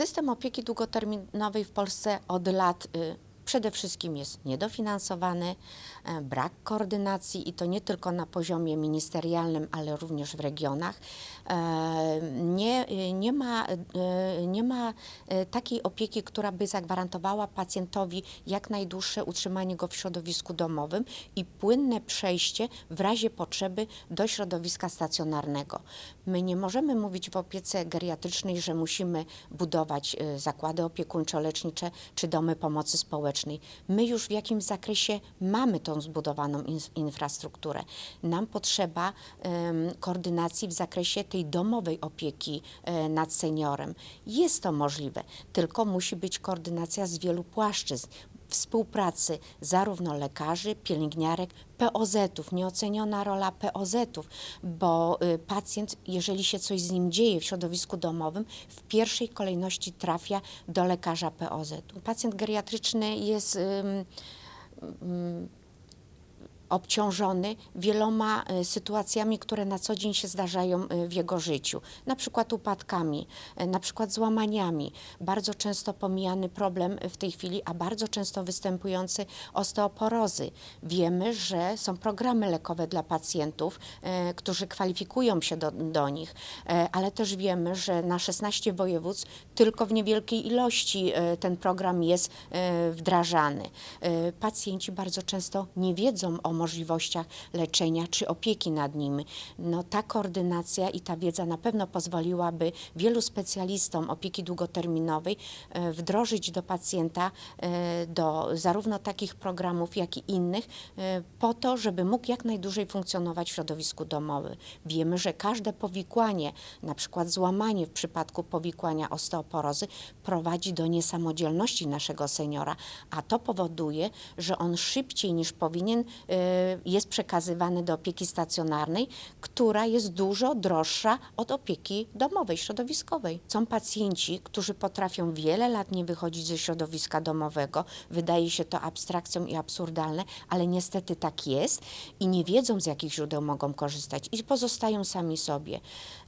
System opieki długoterminowej w Polsce od lat y, przede wszystkim jest niedofinansowany, e, brak koordynacji i to nie tylko na poziomie ministerialnym, ale również w regionach. E, Nie, nie, ma, y, nie ma takiej opieki, która by zagwarantowała pacjentowi jak najdłuższe utrzymanie go w środowisku domowym i płynne przejście w razie potrzeby do środowiska stacjonarnego. My nie możemy mówić w opiece geriatrycznej, że musimy budować zakłady opiekuńczo-lecznicze czy domy pomocy społecznej. My już w jakimś zakresie mamy tą zbudowaną in- infrastrukturę. Nam potrzeba em, koordynacji w zakresie tej domowej opieki e, nad seniorem. Jest to możliwe, tylko musi być koordynacja z wielu płaszczyzn współpracy zarówno lekarzy, pielęgniarek, POZ-ów, nieoceniona rola POZ-ów, bo y, pacjent, jeżeli się coś z nim dzieje w środowisku domowym, w pierwszej kolejności trafia do lekarza POZ-u. Pacjent geriatryczny jest ym, ym, obciążony wieloma e, sytuacjami, które na co dzień się zdarzają e, w jego życiu, na przykład upadkami, e, na przykład złamaniami. Bardzo często pomijany problem w tej chwili, a bardzo często występujący osteoporozy. Wiemy, że są programy lekowe dla pacjentów, którzy kwalifikują się do, do nich, ale też wiemy, że na 16 województw tylko w niewielkiej ilości ten program jest wdrażany. Pacjenci bardzo często nie wiedzą o możliwościach leczenia czy opieki nad nimi. No, ta koordynacja i ta wiedza na pewno pozwoliłaby wielu specjalistom opieki długoterminowej e, wdrożyć do pacjenta e, do zarówno takich programów, jak i innych, e, po to, żeby mógł jak najdłużej funkcjonować w środowisku domowym. Wiemy, że każde powikłanie, na przykład złamanie w przypadku powikłania osteoporozy, prowadzi do niesamodzielności naszego seniora, a to powoduje, że on szybciej niż powinien jest przekazywany do opieki stacjonarnej, która jest dużo droższa od opieki domowej, środowiskowej. Są pacjenci, którzy potrafią wiele lat nie wychodzić ze środowiska domowego. Wydaje się to abstrakcją i absurdalne, ale niestety tak jest i nie wiedzą, z jakich źródeł mogą korzystać i pozostają sami sobie.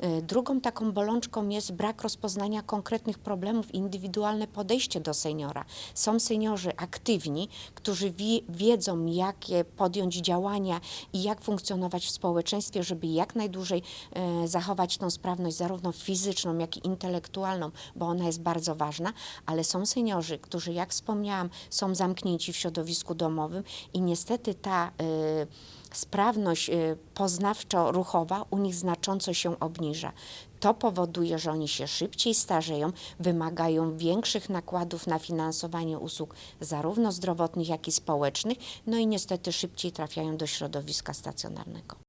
Y, Drugą taką bolączką jest brak rozpoznania konkretnych problemów, indywidualne podejście do seniora. Są seniorzy aktywni, którzy wi- wiedzą, jakie podjąć działania i jak funkcjonować w społeczeństwie, żeby jak najdłużej e, zachować tą sprawność zarówno fizyczną, jak i intelektualną, bo ona jest bardzo ważna, ale są seniorzy, którzy, jak wspomniałam, są zamknięci w środowisku domowym i niestety ta e, sprawność e, poznawczo-ruchowa u nich znacząco się obniża. To powoduje, że oni się szybciej starzeją, wymagają większych nakładów na finansowanie usług zarówno zdrowotnych, jak i społecznych, no i niestety szybciej trafiają do środowiska stacjonarnego.